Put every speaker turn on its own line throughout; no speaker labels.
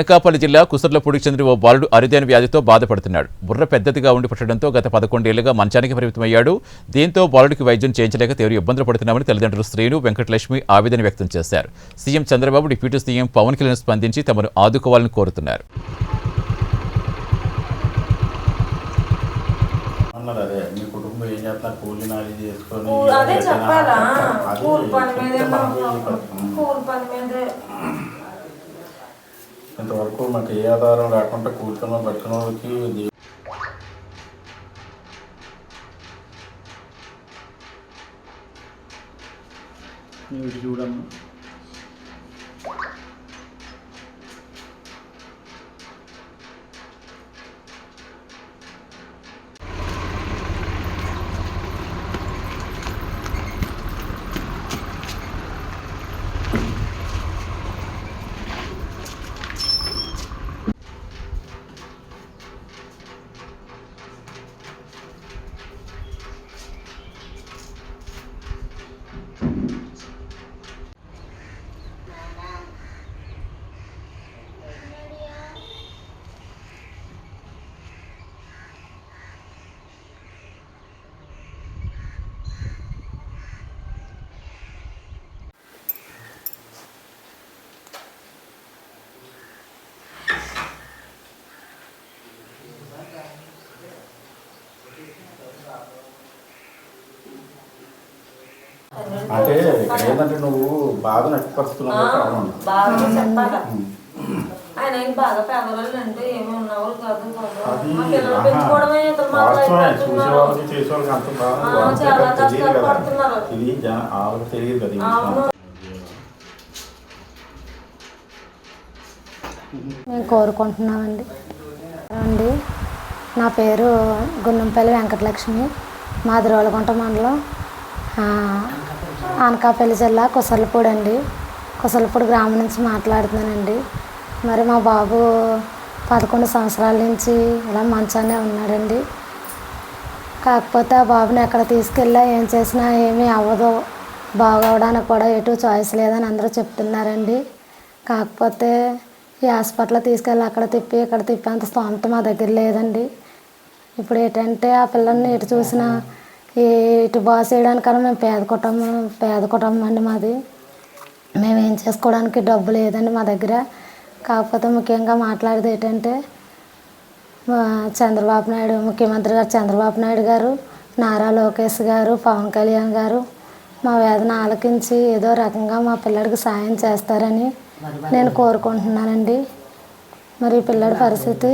అనకాపల్లి జిల్లా కుసర్లపూడికి చెందిన ఓ బాలుడు అరుదైన వ్యాధితో బాధపడుతున్నాడు. బుర్ర పెద్దదిగా ఉండి పుట్టడంతో గత పదకొండేళ్ళుగా మంచానికి పరిమితమయ్యాడు. దీంతో బాలుడికి వైద్యం చేయించలేక తీవ్ర ఇబ్బందులు పడుతున్నామని తల్లిదండ్రులు శ్రీను వెంకటలక్ష్మి ఆవేదన వ్యక్తం చేశారు. CM Chandrababu deputy CM Pawan Kalyan స్పందించి తమను ఆదుకోవాలని కోరుతున్నారు.
అదే
చెప్పాలా? కూల్ పని మీదే. కూల్ పని మీదే
ఇంతవరకు మాకు ఏ ఆధారం లేకుండా కూర్చున్న పట్టుకున్న వాళ్ళకి చూడమ్మా. అంటే ఇక్కడ ఏంటంటే నువ్వు
బాగా ఆయన పేదవాళ్ళు అంటే ఏమి ఉన్నవాళ్ళు కాదు పెంచుకోవడమే చాలా కష్టాలు పడుతున్నారు.
ఇది వాళ్ళకి తెలియదు కదా.
మేము కోరుకుంటున్నామండి. అండి నా పేరు గున్నంపల్లి వెంకటలక్ష్మి మాది రోలగుంట మండలం అనకాపల్లి జిల్లా కుసలపూడి అండి కుసలపూడి గ్రామం నుంచి మాట్లాడుతున్నానండి. మరి మా బాబు పదకొండు సంవత్సరాల నుంచి ఇలా మంచానే ఉన్నాడండి. కాకపోతే ఆ బాబుని ఎక్కడ తీసుకెళ్ళా ఏం చేసినా ఏమీ అవ్వదు. బాగవడానికి కూడా ఎటు చాయిస్ లేదని అందరూ చెప్తున్నారండి. కాకపోతే ఈ హాస్పిటల్ తీసుకెళ్ళి అక్కడ తిప్పి ఇక్కడ తిప్పి అంత స్తోమత మా దగ్గర లేదండి. ఇప్పుడు ఏంటంటే ఆ పిల్లల్ని ఎటు చూసినా ఇటు బాస్ చేయడానికన్నా మేము పేద కుటుంబం పేద కుటుంబం అండి మాది. మేము ఏం చేసుకోవడానికి డబ్బు లేదండి మా దగ్గర. కాకపోతే ముఖ్యంగా మాట్లాడేది ఏంటంటే మా చంద్రబాబు నాయుడు ముఖ్యమంత్రి గారు చంద్రబాబు నాయుడు గారు నారా లోకేష్ గారు పవన్ కళ్యాణ్ గారు మా వేదన ఆలకించి ఏదో రకంగా మా పిల్లడికి సాయం చేస్తారని నేను కోరుకుంటున్నానండి. మరి పిల్లడి పరిస్థితి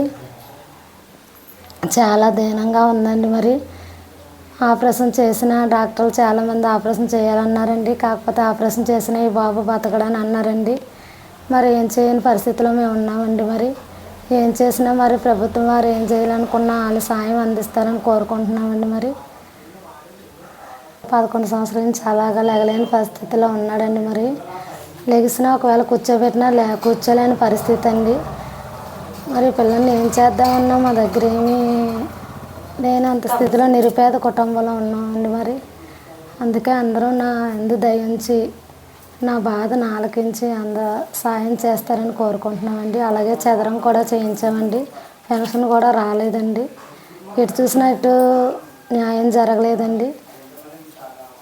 చాలా దీనంగా ఉందండి మరి. ఆపరేషన్ చేసిన డాక్టర్లు చాలామంది ఆపరేషన్ చేయాలన్నారండి. కాకపోతే ఆపరేషన్ చేసిన ఈ బాబు బతకడని అన్నారండి. మరి ఏం చేయని పరిస్థితిలో మేము ఉన్నామండి మరి. ఏం చేసినా మరి ప్రభుత్వం వారు ఏం చేయాలనుకున్నా వాళ్ళు సాయం అందిస్తారని కోరుకుంటున్నామండి మరి. పదకొండు సంవత్సరాల నుంచి అలాగా లెగలేని పరిస్థితిలో ఉన్నాడండి మరి. లెగిసినా ఒకవేళ కూర్చోబెట్టినా లే కూర్చోలేని పరిస్థితి అండి. మరి పిల్లల్ని ఏం చేద్దామన్నా మా దగ్గర ఏమీ నేను అంత స్థితిలో నిరుపేద కుటుంబంలో ఉన్నామండి మరి. అందుకే అందరూ నా ఎందు దయించి నా బాధను ఆలకించి అంద సాయం చేస్తారని కోరుకుంటున్నామండి. అలాగే చదరం కూడా చేయించామండి. పెన్షన్ కూడా రాలేదండి. ఎటు చూసినా ఇటు న్యాయం జరగలేదండి.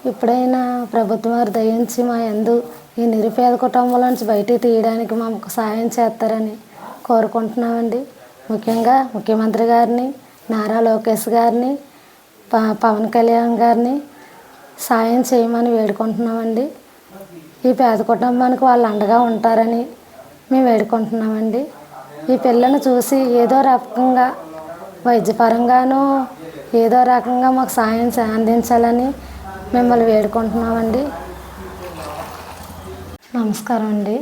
ఇప్పుడైనా ప్రభుత్వం వారు దయించి మా ఎందు ఈ నిరుపేద కుటుంబంలో నుంచి బయటికి తీయడానికి మాకు సాయం చేస్తారని కోరుకుంటున్నామండి. ముఖ్యంగా ముఖ్యమంత్రి గారిని నారా లోకేష్ గారిని ప పవన్ కళ్యాణ్ గారిని సాయం చేయమని వేడుకుంటున్నామండి. ఈ పేద కుటుంబానికి వాళ్ళు అండగా ఉంటారని మేము వేడుకుంటున్నామండి. ఈ పిల్లను చూసి ఏదో రకంగా వైద్యపరంగానూ ఏదో రకంగా మాకు సాయం అందించాలని మిమ్మల్ని వేడుకుంటున్నామండి. నమస్కారం అండి.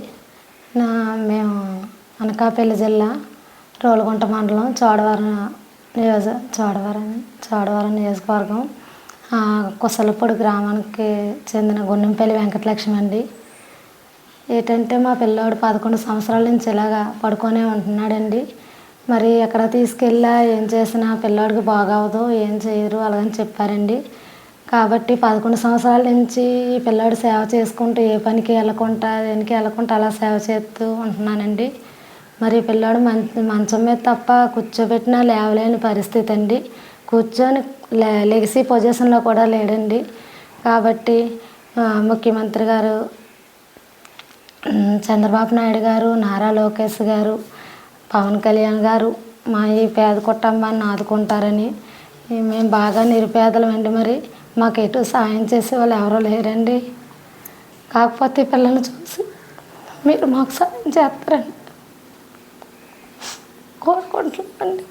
నా మేము అనకాపల్లి జిల్లా రోలుగుంట మండలం చోడవరం నియోజ చోడవరం చోడవరం నియోజకవర్గం ఆ, కుసలపూడి గ్రామానికి చెందిన గున్నెంపల్లి వెంకటలక్ష్మి అండి. ఏంటంటే మా పిల్లోడు పదకొండు సంవత్సరాల నుంచి ఇలాగా పడుకొనే ఉంటున్నాడండి. మరి ఎక్కడ తీసుకెళ్ళా ఏం చేసినా పిల్లోడికి బాగవదు ఏం చేయరు అలాగని చెప్పారండి. కాబట్టి పదకొండు సంవత్సరాల నుంచి ఈ పిల్లోడు సేవ చేసుకుంటూ ఏ పనికి వెళ్ళకుండా దేనికి వెళ్ళకుండా అలా సేవ చేస్తూ ఉంటున్నానండి. మరి పిల్లాడు మంచం మీద తప్ప కూర్చోబెట్టినా లేవలేని పరిస్థితి అండి కూర్చొని లే లెగిసి పొజిషన్లో కూడా లేడండి. కాబట్టి ముఖ్యమంత్రి గారు చంద్రబాబు నాయుడు గారు నారా లోకేష్ గారు పవన్ కళ్యాణ్ గారు మా ఈ పేద కుటుంబాన్ని ఆదుకుంటారని మేము బాగా నిరుపేదలమండి మరి. మాకు ఎటు సాయం చేసే వాళ్ళు ఎవరూ లేరండి. కాకపోతే పిల్లల్ని చూసి మీరు మాకు సాయం చేస్తారని కోరుకుంటున్నామండి